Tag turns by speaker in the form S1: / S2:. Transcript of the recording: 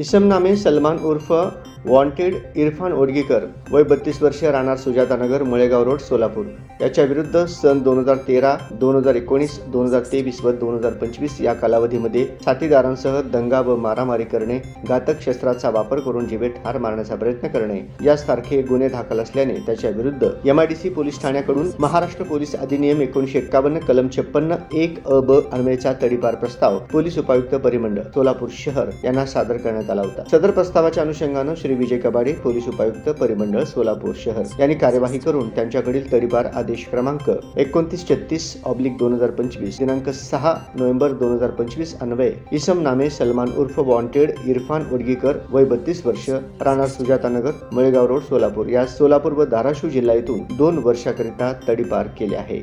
S1: इसम नामे सलमान उर्फ वॉन्टेड इरफान ओडगीकर वय बत्तीस वर्षीय राहणार सुजातानगर मळेगाव रोड सोलापूर. याच्या विरुद्ध सन दोन हजार तेरा दोन हजार एकोणीस दोन हजार तेवीस व दोन हजार पंचवीस या कालावधीमध्ये साथीदारांसह दंगा व मारामारी करणे घातक शस्त्राचा वापर करून जीवे ठार मारण्याचा प्रयत्न करणे यासारखे गुन्हे दाखल असल्याने त्याच्या विरुद्ध एमआयडीसी पोलीस ठाण्याकडून महाराष्ट्र पोलीस अधिनियम एकोणीशे एक्कावन्न कलम छप्पन्न एक अ ब अन्वयचा तडीपार प्रस्ताव पोलीस उपायुक्त परिमंडळ सोलापूर शहर यांना सादर करण्यात आला होता. सदर प्रस्तावाच्या अनुषंगानं श्री. विजय कबाडे पोलीस उपायुक्त परिमंडळ सोलापूर शहर. यांनी कार्यवाही करून त्यांच्याकडील तडीपार आदेश क्रमांक एकोणतीस छत्तीस ऑब्लिक दोन हजार पंचवीस दिनांक सहा नोव्हेंबर दोन हजार पंचवीस अन्वये इसम नामे सलमान उर्फ वॉन्टेड इरफान उडगीकर वय बत्तीस वर्ष राहणार सुजातानगर मळेगाव रोड सोलापूर. या सोलापूर व धाराशिव जिल्हा येथून दोन वर्षाकरिता तडीपार केले आहे.